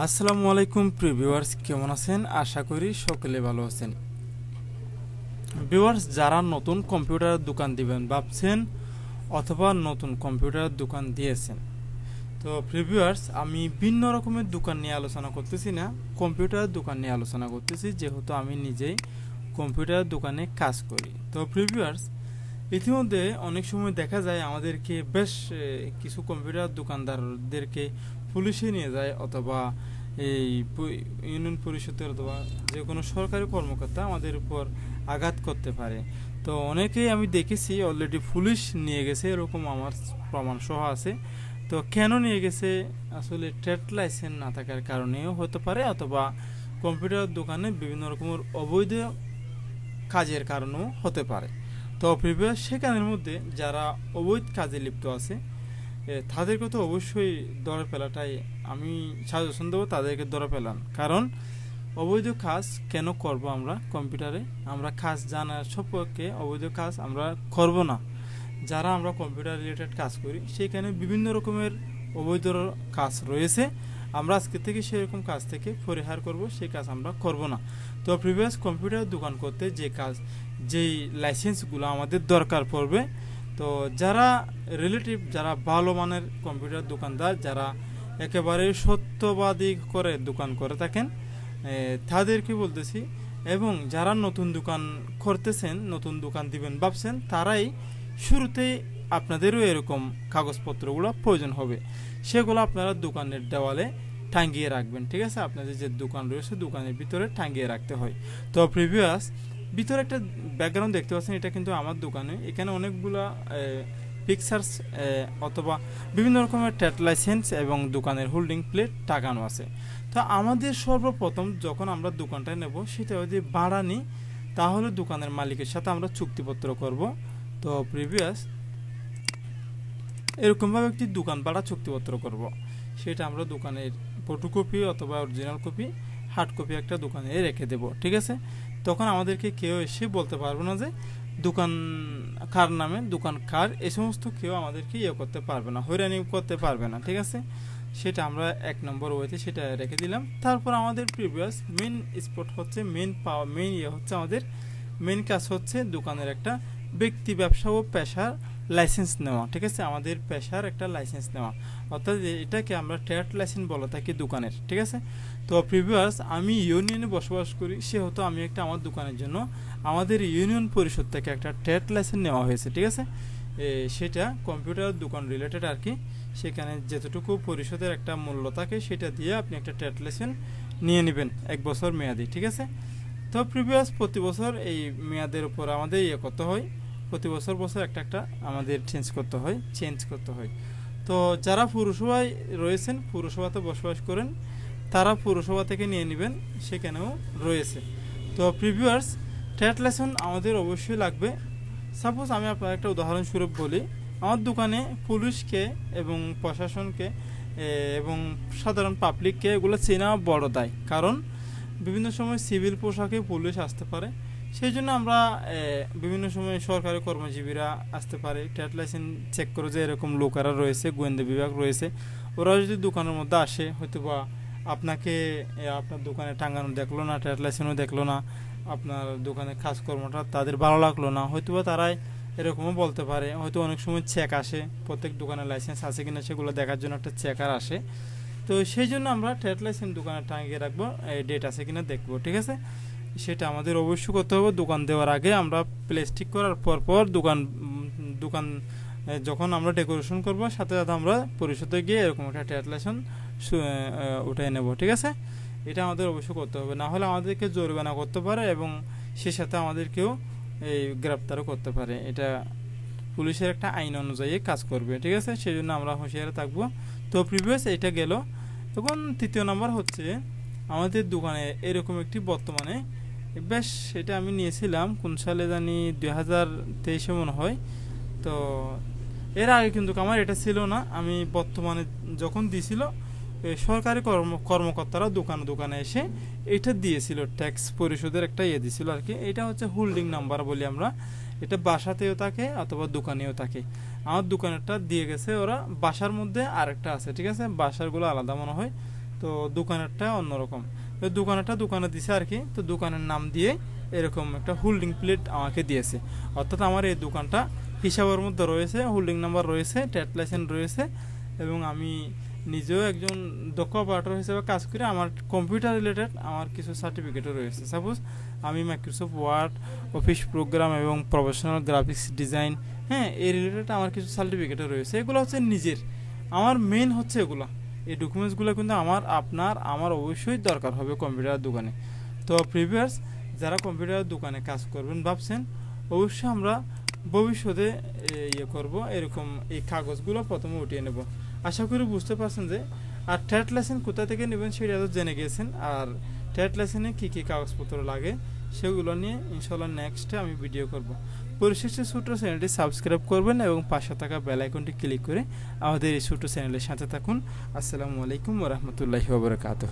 আসসালামু আলাইকুম প্রিভিউয়ার্স কেমন আছেন? আশা করি সকলে ভালো আছেন। ভিউয়ার্স যারা নতুন কম্পিউটার দোকান দিবেন ভাবছেন অথবা নতুন কম্পিউটার দোকান দিয়েছেন, তো প্রিভিউয়ার্স আমি ভিন্ন রকমের দোকান নিয়ে আলোচনা করতেছি না। কম্পিউটার দোকান নিয়ে আলোচনা করতেছি, যেহেতু আমি নিজেই কম্পিউটার দোকানে কাজ করি। তো প্রিভিউয়ার্স ইতিমধ্যে অনেক সময় দেখা যায় আমাদেরকে বেশ কিছু কম্পিউটার দোকানদারদেরকে পুলিশে নিয়ে যায় অথবা এই ইউনিয়ন পরিষদের অথবা যে কোনো সরকারি কর্মকর্তা আমাদের উপর আঘাত করতে পারে। তো অনেকেই আমি দেখেছি অলরেডি পুলিশ নিয়ে গেছে, এরকম আমার প্রমাণ সহ আছে। তো কেন নিয়ে গেছে? আসলে ট্রেড লাইসেন্স না থাকার কারণেও হতে পারে অথবা কম্পিউটার দোকানে বিভিন্ন রকমের অবৈধ কাজের কারণেও হতে পারে। তো প্রিভিয়াস সেখানের মধ্যে যারা অবৈধ কাজে লিপ্ত আছে তাদেরকে তো অবশ্যই ধরে ফেলাটাই আমি সাজেশন দেবো তাদেরকে ধরে ফেলান। কারণ অবৈধ কাজ কেন করব আমরা কম্পিউটারে? আমরা কাজ জানার সম্পর্কে অবৈধ কাজ আমরা করব না। যারা আমরা কম্পিউটার রিলেটেড কাজ করি, সেখানে বিভিন্ন রকমের অবৈধ কাজ রয়েছে। আমরা আজকে থেকে সেরকম কাজ থেকে পরিহার করব, সেই কাজ আমরা করব না। তো প্রিভিয়াস কম্পিউটার দোকান করতে যে কাজ, যেই লাইসেন্সগুলো আমাদের দরকার পড়বে তো যারা রিলেটিভ যারা ভালো মানের কম্পিউটার দোকানদার, যারা একেবারে সত্যবাদী করে দোকান করে থাকেন তাদেরকে বলতেছি? এবং যারা নতুন দোকান করতেছেন, নতুন দোকান দিবেন, ভাবছেন, তারাই শুরুতেই আপনাদেরও এরকম কাগজপত্রগুলো প্রয়োজন হবে। সেগুলো আপনারা দোকানের দেওয়ালে টাঙ্গিয়ে রাখবেন, ঠিক আছে? আপনাদের যে দোকান রয়েছে, দোকানের ভিতরে টাঙ্গিয়ে রাখতে হয়। তো প্রিভিয়াস ভিতরে একটা ব্যাকগ্রাউন্ড দেখতে পাচ্ছেন, এটা কিন্তু আমার দোকানে। এখানে অনেকগুলা পিকচার্স অথবা বিভিন্ন রকমের ট্যাট লাইসেন্স এবং দোকানের হোল্ডিং প্লেট টাকানো আছে। তো আমাদের সর্বপ্রথম যখন আমরা দোকানটা নেব, সেটা যদি ভাড়া নিই, তাহলে দোকানের মালিকের সাথে আমরা চুক্তিপত্র করব। তো প্রিভিয়াস এরকমভাবে একটি দোকান ভাড়া চুক্তিপত্র করব। সেটা আমরা দোকানের ফটোকপি অথবা অরিজিনাল কপি হার্ড কপি একটা দোকানে রেখে দেব, ঠিক আছে? তখন আমাদেরকে কেউ এসে বলতে পারবে না যে দোকান কার নামে, দোকান কার, এ সমস্ত কেউ আমাদেরকে ইয়ে করতে পারবে না, হয়রানি করতে পারবে না, ঠিক আছে? সেটা আমরা এক নম্বর ওয়েতে সেটা রেখে দিলাম। তারপর আমাদের প্রিভিয়াস মেন স্পট হচ্ছে মেন পাওয়া মেন ইয়ে হচ্ছে আমাদের মেন কাজ হচ্ছে দোকানের একটা ব্যক্তি, ব্যবসা ও পেশার লাইসেন্স নেওয়া, ঠিক আছে? আমাদের পেশার একটা লাইসেন্স নেওয়া। অর্থাৎ এটাকে আমরা ট্রেড লাইসেন্স বলে থাকি দোকানের, ঠিক আছে? তো প্রিভিয়াস আমি ইউনিয়নে বসবাস করি, সেহেতু আমি একটা আমার দোকানের জন্য আমাদের ইউনিয়ন পরিষদ থেকে একটা ট্রেড লাইসেন্স নেওয়া হয়েছে, ঠিক আছে? সেটা কম্পিউটার দোকান রিলেটেড আর কি। সেখানে যতটুকু পরিষদের একটা মূল্য থাকে, সেটা দিয়ে আপনি একটা ট্রেড লাইসেন্স নিয়ে নেবেন এক বছর মেয়াদি, ঠিক আছে? তো প্রিভিয়াস প্রতি বছর এই মেয়াদের উপর আমাদের ইয়ে করতে হয়। প্রতি বছর বছর একটা একটা আমাদের চেঞ্জ করতে হয় চেঞ্জ করতে হয়। তো যারা পুরসভায় রয়েছেন, পুরসভাতে বসবাস করেন, তারা পুরসভা থেকে নিয়ে নেবেন, সেখানেও রয়েছে। তো প্রিভিউয়ার্স ট্রেড লেসন আমাদের অবশ্যই লাগবে। সাপোজ আমি আপনার একটা উদাহরণস্বরূপ বলি। আমার দোকানে পুলিশকে এবং প্রশাসনকে এবং সাধারণ পাবলিককে এগুলো চেনা বড় দায়। কারণ বিভিন্ন সময় সিভিল পোশাকে পুলিশ আসতে পারে। সেই জন্য আমরা বিভিন্ন সময় সরকারি কর্মজীবীরা আসতে পারে। ট্রেড লাইসেন্স চেক করে যে এরকম লোকেরা রয়েছে, গোয়েন্দা বিভাগ রয়েছে। ওরা যদি দোকানের মধ্যে আসে হয়তো বা আপনাকে আপনার দোকানে টাঙ্গানো দেখল না ট্রেড লাইসেন্সও দেখল না, আপনার দোকানের কাজকর্মটা তাদের ভালো লাগল না হয়তো বা তারাই এরকমও বলতে পারে। হয়তো অনেক সময় চেক আসে, প্রত্যেক দোকানের লাইসেন্স আছে কিনা সেগুলো দেখার জন্য একটা চেকার আসে। তো সেই জন্য আমরা ট্রেড লাইসেন্স দোকানে টাঙিয়ে রাখব ডেট আছে কিনা দেখব, ঠিক আছে? সেটা আমাদের অবশ্যই করতে হবে। দোকান দেওয়ার আগে আমরা প্লাস্টিক করার পর পর দোকান দোকান যখন আমরা ডেকোরেশন করব, সাথে সাথে আমরা পরিষদে গিয়ে এরকম একটা ট্যাটলেশন উঠে নেব, ঠিক আছে? এটা আমাদের অবশ্যই করতে হবে। না হলে আমাদেরকে জরিমানা করতে পারে এবং সে সাথে আমাদেরকেও এই গ্রেপ্তারও করতে পারে। এটা পুলিশের একটা আইন অনুযায়ী কাজ করবে, ঠিক আছে? সেই জন্য আমরা হুঁশিয়ারে থাকব। তো প্রিভিয়াস এটা গেল। তখন তৃতীয় নাম্বার হচ্ছে, আমাদের দোকানে এরকম একটি বর্তমানে বেশ এটা আমি নিয়েছিলাম কোন সালে জানি দুই হাজার তেইশে মনে হয়। তো এর আগে কিন্তু আমার এটা ছিল না আমি বর্তমানে যখন দিছিল এ, সরকারি কর্ম কর্মকর্তারা দোকানে দোকানে এসে এটা দিয়েছিল ট্যাক্স পরিশোধের একটা ইয়ে দিয়েছিল আর কি। এটা হচ্ছে হোল্ডিং নাম্বার বলি আমরা। এটা বাসাতেও থাকে অথবা দোকানেও থাকে। আমার দোকানেরটা দিয়ে গেছে ওরা বাসার মধ্যে আরেকটা আছে ঠিক আছে? বাসারগুলো আলাদা মনে হয়। তো দোকানেরটা অন্যরকম। তো দোকানেরটা দোকানে দিছে আর কি তো দোকানের নাম দিয়ে এরকম একটা হোল্ডিং প্লেট আমাকে দিয়েছে। অর্থাৎ আমার এই দোকানটা হিসাবের মধ্যে রয়েছে হোল্ডিং নাম্বার রয়েছে ট্যাট লাইসেন্স রয়েছে এবং আমি নিজেও একজন দক্ষ অপারেটর হিসেবে কাজ করি আমার কম্পিউটার রিলেটেড আমার কিছু সার্টিফিকেটও রয়েছে। সাপোজ আমি মাইক্রোসফট ওয়ার্ড অফিস প্রোগ্রাম এবং প্রফেশনাল গ্রাফিক্স ডিজাইন হ্যাঁ এই রিলেটেড আমার কিছু সার্টিফিকেটও রয়েছে। এগুলো হচ্ছে নিজের। আমার মেন হচ্ছে এগুলো। এই ডকুমেন্টসগুলো কিন্তু আমার, আপনার, আমার অবশ্যই দরকার হবে কম্পিউটার দোকানে। তো প্রিভিয়াস যারা কম্পিউটার দোকানে কাজ করবেন ভাবছেন, অবশ্যই আমরা ভবিষ্যতে ইয়ে করব, এরকম এই কাগজগুলো প্রথমে উঠিয়ে নেব। আশা করি বুঝতে পারছেন যে, আর ট্রেড লাইসেন্স কোথা থেকে নেবেন সেটা তো জেনে গেছেন, আর ট্রেড লাইসেন্সে কী কী কাগজপত্র লাগে সেগুলো নিয়ে ইনশাল্লাহ নেক্সটে আমি ভিডিও করব। পরিশেষে ছোট চ্যানেলটি সাবস্ক্রাইব করবেন এবং পাশে থাকা বেল আইকনটি ক্লিক করে আমাদের এই ছোট চ্যানেলের সাথে থাকুন। আসসালামু আলাইকুম ওরহমতুল্লাহি ওবরাকাতুহ